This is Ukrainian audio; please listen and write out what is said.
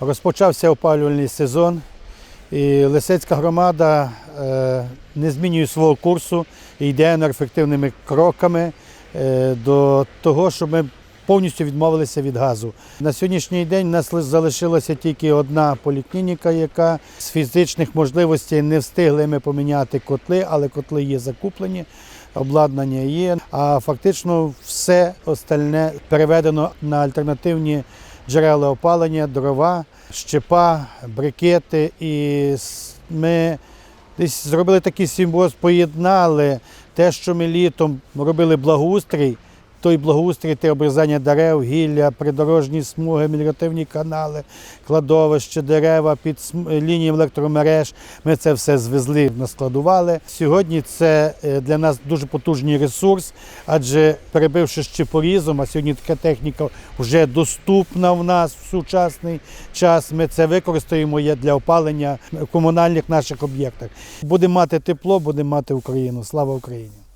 Розпочався опалювальний сезон, і Лисецька громада е, не змінює свого курсу і йде енергоефективними кроками е, до того, щоб ми повністю відмовилися від газу. На сьогоднішній день у нас залишилася тільки одна поліклініка, яка з фізичних можливостей не встигли ми поміняти котли, але котли є закуплені. Обладнання є, а фактично все остальне переведено на альтернативні джерела опалення, дрова, щепа, брикети. І ми десь зробили такий симбоз, поєднали те, що ми літом робили благоустрій. Той благоустрій, те обрізання дерев, гілля, придорожні смуги, меліоративні канали, кладовище, дерева під лінією електромереж. Ми це все звезли, наскладували. Сьогодні це е, для нас дуже потужний ресурс, адже перебивши щепорізом, а сьогодні така техніка вже доступна в нас в сучасний час. Ми це використаємо для опалення комунальних наших об'єктах. Будемо мати тепло, будемо мати Україну. Слава Україні!